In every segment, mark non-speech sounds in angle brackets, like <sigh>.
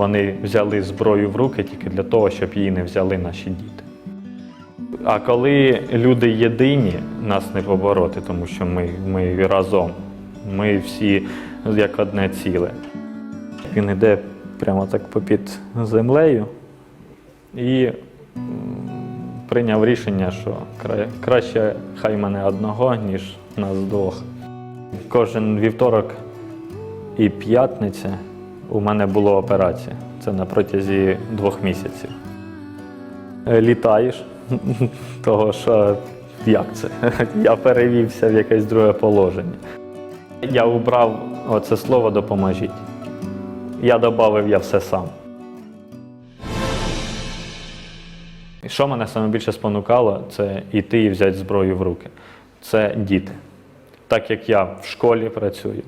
Вони взяли зброю в руки тільки для того, щоб її не взяли наші діти. А коли люди єдині, нас не побороти, тому що ми, ми разом, ми всі як одне ціле. Він йде прямо так попід землею і прийняв рішення, що краще хай мене одного, ніж нас двох. Кожен вівторок і п'ятниця у мене була операція. Це на протязі двох місяців. Е, Літаєш, <laughs> того що як це? <laughs> Я перевівся в якесь друге положення. Я убрав оце слово допоможіть. Я додав я все сам. Що мене саме більше спонукало, це йти і взяти зброю в руки. Це діти. Так як я в школі працюю.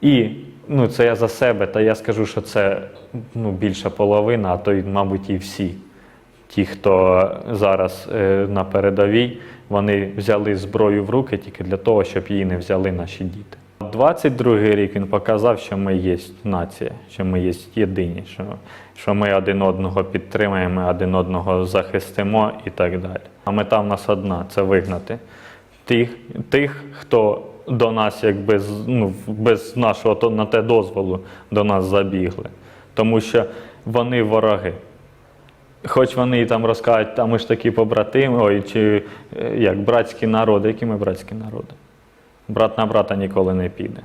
І ну, це я за себе, та я скажу, що це ну, більша половина, а то мабуть, і всі. Ті, хто зараз е, на передовій, вони взяли зброю в руки тільки для того, щоб її не взяли наші діти. 22-й рік він показав, що ми є нація, що ми є єдині, що, що ми один одного підтримуємо, один одного захистимо і так далі. А мета в нас одна це вигнати тих, тих хто до нас, якби з- ну, без нашого на те дозволу до нас забігли. Тому що вони вороги. Хоч вони там розкажуть, а ми ж такі побратими, ой, чи е, як братські народи, які ми братські народи. Брат на брата ніколи не піде.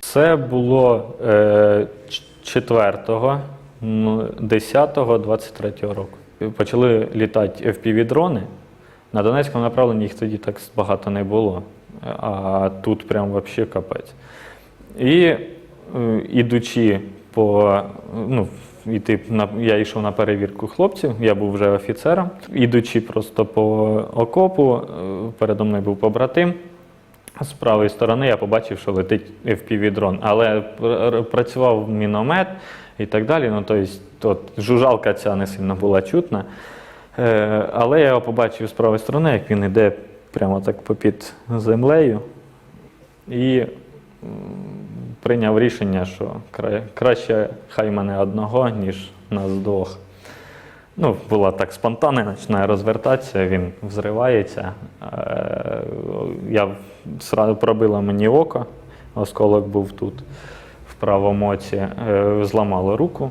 Це було е, 4, 10, 23 року. Почали літати FPV-дрони. На Донецькому направленні їх тоді так багато не було. А тут прям взагалі капець. І е, ідучи по ну, йти на я йшов на перевірку хлопців, я був вже офіцером. Ідучи просто по окопу, е, передо мною був побратим. З правої сторони я побачив, що летить FPV-дрон, але працював міномет і так далі. Ну, тобто, жужалка ця не сильно була чутна. Е, але я побачив з правої сторони, як він йде прямо так попід землею. І прийняв рішення, що краще хай мене одного, ніж нас двох. Ну, була так спонтанно, починає розвертатися, він взривається. Е, Я пробила мені око, осколок був тут, в правому оці, Е, зламало руку,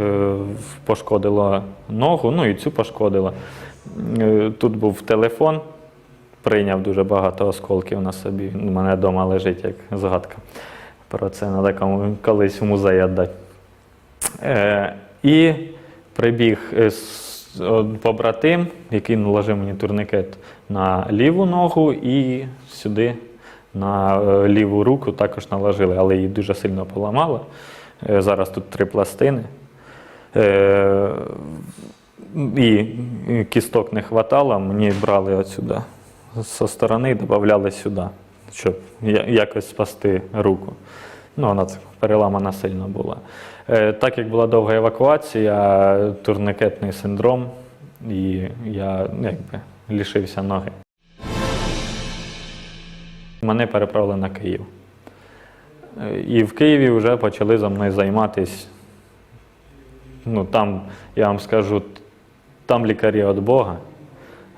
е, пошкодило ногу, ну і цю пошкодило. Е, Тут був телефон, прийняв дуже багато осколків на собі. У мене вдома лежить як згадка. Про це треба кому- колись в музей віддати. Е, і прибіг побратим, який наложив мені турникет на ліву ногу і сюди на ліву руку також наложили, але її дуже сильно поламало. Зараз тут три пластини. Е, і кісток не хватало, мені брали отсюди зі сторони додавали сюди, щоб якось спасти руку. Ну, вона переламана сильно була. Е, так як була довга евакуація, турникетний синдром, і я якби, лишився ноги. Мене переправили на Київ. Е, І в Києві вже почали за мною займатися. Ну, там, я вам скажу, там лікарі від Бога,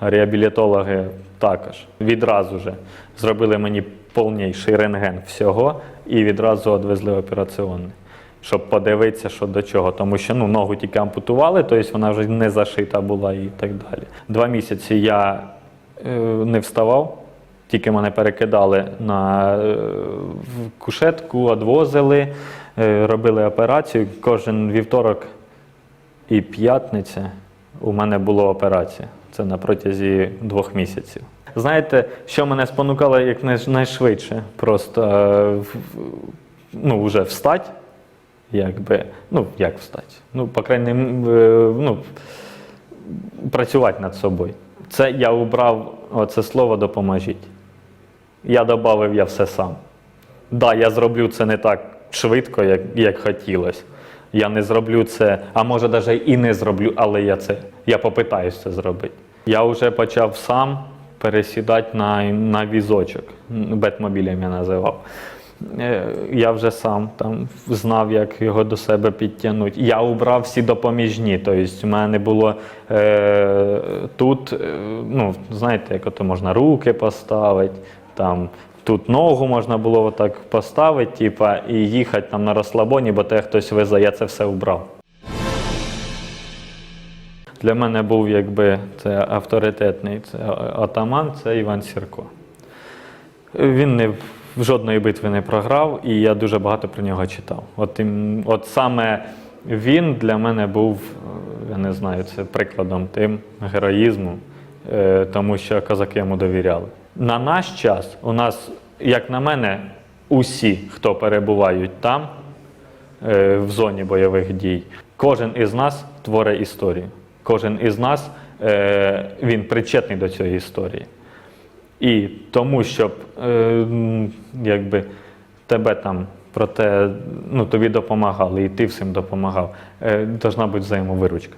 реабілітологи також. Відразу же зробили мені повніший рентген всього і відразу відвезли в операційний, щоб подивитися, що до чого. Тому що ну, ногу тільки ампутували, тобто вона вже не зашита була і так далі. Два місяці я е, не вставав, тільки мене перекидали на е, кушетку, відвозили, е, робили операцію. Кожен вівторок і п'ятниця у мене була операція. Це на протязі двох місяців. Знаєте, що мене спонукало як найшвидше? Просто е, ну, вже встать, якби, ну, як встать? Ну, по крайній ну, працювати над собою. Це я убрав оце слово допоможіть. Я додав я все сам. Да, я зроблю це не так швидко, як, як хотілося. Я не зроблю це, а може навіть і не зроблю, але я це я попитаюсь це зробити. Я вже почав сам пересідати на, на візочок. Бетмобілем я називав. Е, Я вже сам там знав, як його до себе підтягнути. Я убрав всі допоміжні. Тобто, у мене не було е, тут, е, ну, знаєте, як ото можна руки поставити, там, тут ногу можна було отак поставити, типа, і їхати там на розслабоні, бо те хтось везе. Я це все убрав. Для мене був якби це авторитетний це атаман, це Іван Сірко. Він не, в жодної битви не програв, і я дуже багато про нього читав. От, от саме він для мене був, е, я не знаю, це прикладом тим героїзму, е, тому що козаки йому довіряли. На наш час у нас, як на мене, усі, хто перебувають там, е, в зоні бойових дій. Кожен із нас творить історію. Кожен із нас е, він причетний до цієї історії. І тому, щоб е, якби, тебе там про те, ну, тобі допомагали, і ти всім допомагав, должна бути взаємовиручка.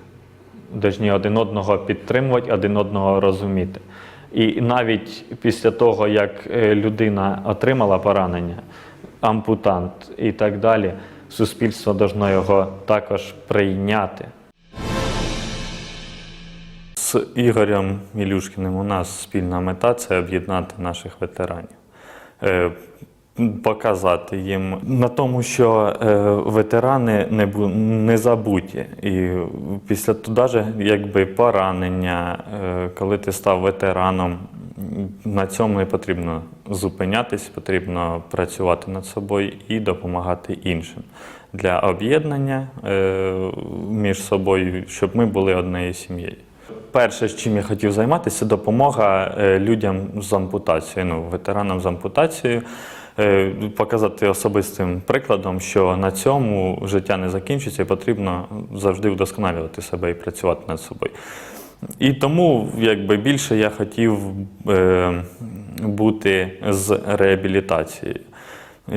Должні один одного підтримувати, один одного розуміти. І навіть після того, як е, людина отримала поранення, ампутант і так далі, суспільство должно його також прийняти. З Ігорем Мілюшкіним у нас спільна мета це об'єднати наших ветеранів. Показати їм на тому, що е, ветерани не, не забуті. І після навіть якби поранення, е, коли ти став ветераном, на цьому не потрібно зупинятись, потрібно працювати над собою і допомагати іншим для об'єднання е, між собою, щоб ми були однією сім'єю. Перше, чим я хотів займатися, допомога людям з ампутацією, ну, ветеранам з ампутацією. Е, Показати особистим прикладом, що на цьому життя не закінчиться і потрібно завжди вдосконалювати себе і працювати над собою. І тому якби більше я хотів е, бути з реабілітацією,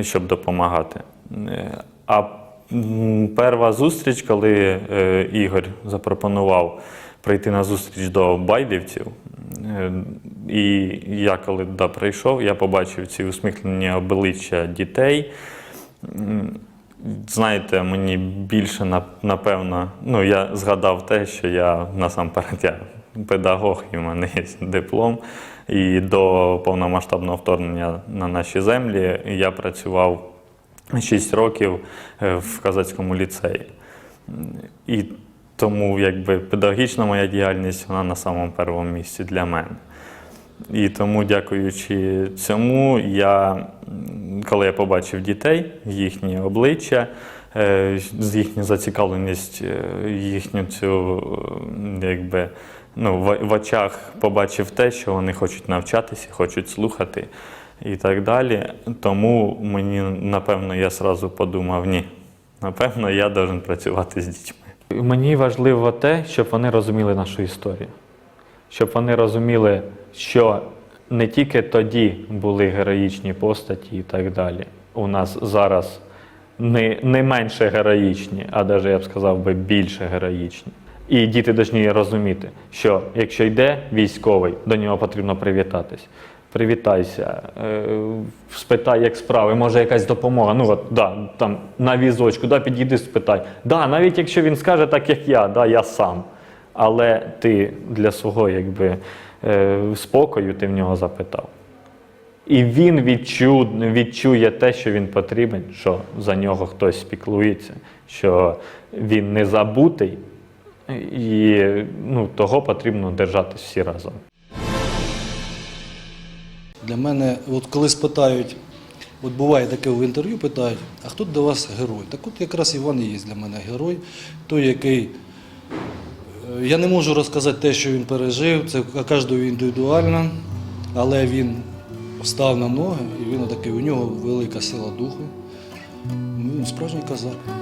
щоб допомагати. Е, А перша зустріч, коли е, Ігор запропонував прийти на зустріч до байдівців, е, і я коли туди прийшов, я побачив ці усміхнені обличчя дітей. Знаєте, мені більше напевно, ну я згадав те, що я насамперед я педагог, і в мене є диплом. І до повномасштабного вторгнення на наші землі я працював 6 років е, в казацькому ліцеї. І тому якби педагогічна моя діяльність вона на самому першому місці для мене. І тому, дякуючи цьому, я, коли я побачив дітей, їхні обличчя, е, їхню зацікавленість, е, їхню цю е, якби, ну, в, в очах побачив те, що вони хочуть навчатися, хочуть слухати і так далі. Тому мені, напевно, я сразу подумав, ні, напевно, я должен працювати з дітьми. Мені важливо те, щоб вони розуміли нашу історію щоб вони розуміли, що не тільки тоді були героїчні постаті і так далі. У нас зараз не, не менше героїчні, а навіть я б сказав би більше героїчні. І діти повинні розуміти, що якщо йде військовий, до нього потрібно привітатись. Привітайся, е, спитай, як справи, може якась допомога. Ну от да, там на візочку, да, підійди, спитай. Да, навіть якщо він скаже так, як я, да, я сам. Але ти для свого якби, е, спокою ти в нього запитав. І він відчу, відчує те, що він потрібен, що за нього хтось спіклується, що він не забутий, і ну, того потрібно держатись всі разом. Для мене, от коли спитають, от буває таке в інтерв'ю, питають, а хто для вас герой? Так от якраз Іван і є для мене герой, той, який. Е, Я не можу розказати те, що він пережив, це кожного індивідуально, але він встав на ноги, і він такий, у нього велика сила духу. Він справжній козак.